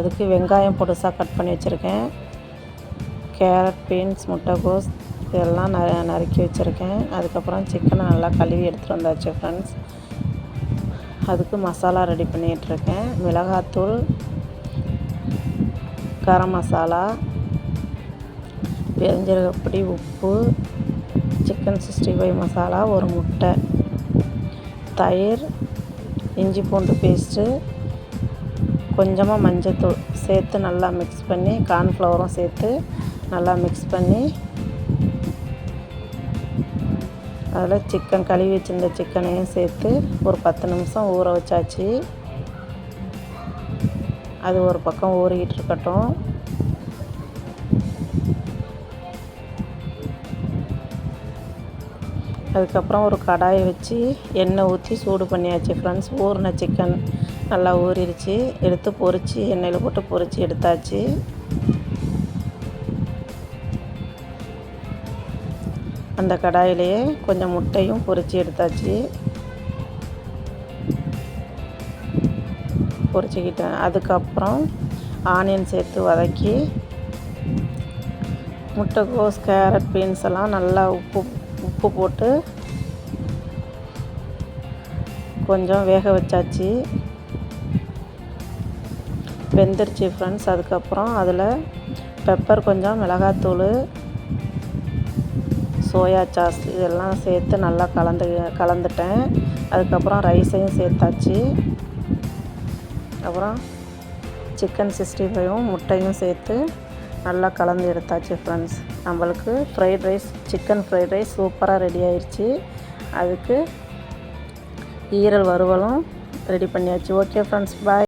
அதுக்கு வெங்காயம் பொடுசாக கட் பண்ணி வச்சுருக்கேன். கேரட் பீன்ஸ் முட்டைகோஸ் இதெல்லாம் ந நறுக்கி வச்சுருக்கேன். அதுக்கப்புறம் சிக்கனை நல்லா கழுவி எடுத்துகிட்டு வந்தாச்சு ஃப்ரெண்ட்ஸ் அதுக்கு மசாலா ரெடி பண்ணிகிட்ருக்கேன். மிளகாத்தூள் கரம் மசாலா பெருஞ்சீரகப்பொடி உப்பு சிக்கன் சிக்ஸ்டி ஃபைவ் மசாலா ஒரு முட்டை தயிர் இஞ்சி பூண்டு பேஸ்ட்டு கொஞ்சமாக மஞ்சத்தூள் சேர்த்து நல்லா மிக்ஸ் பண்ணி கார்ன்ஃப்ளவரும் சேர்த்து நல்லா மிக்ஸ் பண்ணி அதில் சிக்கன் கழுவி வச்சிருந்த சிக்கனையும் சேர்த்து ஒரு பத்து நிமிஷம் ஊற வச்சாச்சு. அது ஒரு பக்கம் ஊறிக்கிட்டு இருக்கட்டும். அதுக்கப்புறம் ஒரு கடாயை வச்சு எண்ணெய் ஊற்றி சூடு பண்ணியாச்சு ஃப்ரெண்ட்ஸ் ஊறின சிக்கன் நல்லா ஊறிடுச்சு. எடுத்து பொரித்து எண்ணெயில் போட்டு பொரித்து எடுத்தாச்சு. அந்த கடாயிலேயே கொஞ்சம் முட்டையும் பொரித்து எடுத்தாச்சு. பொரிச்சுக்கிட்டேன் அதுக்கப்புறம் ஆனியன் சேர்த்து வதக்கி முட்டைக்கோஸ் கேரட் பீன்ஸ் எல்லாம் நல்லா உப்பு உப்பு போட்டு கொஞ்சம் வேக வச்சாச்சு. வெந்துருச்சு ஃப்ரெண்ட்ஸ் அதுக்கப்புறம் அதில் பெப்பர் கொஞ்சம் மிளகாத்தூள் சோயா சாஸ் இதெல்லாம் சேர்த்து நல்லா கலந்து கலந்துட்டேன். அதுக்கப்புறம் ரைஸையும் சேர்த்தாச்சு. அப்புறம் சிக்கன் சிக்ஸ்டி ஃபைவும் முட்டையும் சேர்த்து நல்லா கலந்து எடுத்தாச்சு ஃப்ரெண்ட்ஸ் நம்மளுக்கு fried rice chicken fried rice சூப்பராக ரெடி ஆயிடுச்சு அதுக்கு ஈரல் வறுவலும் ரெடி பண்ணியாச்சு. Okay friends bye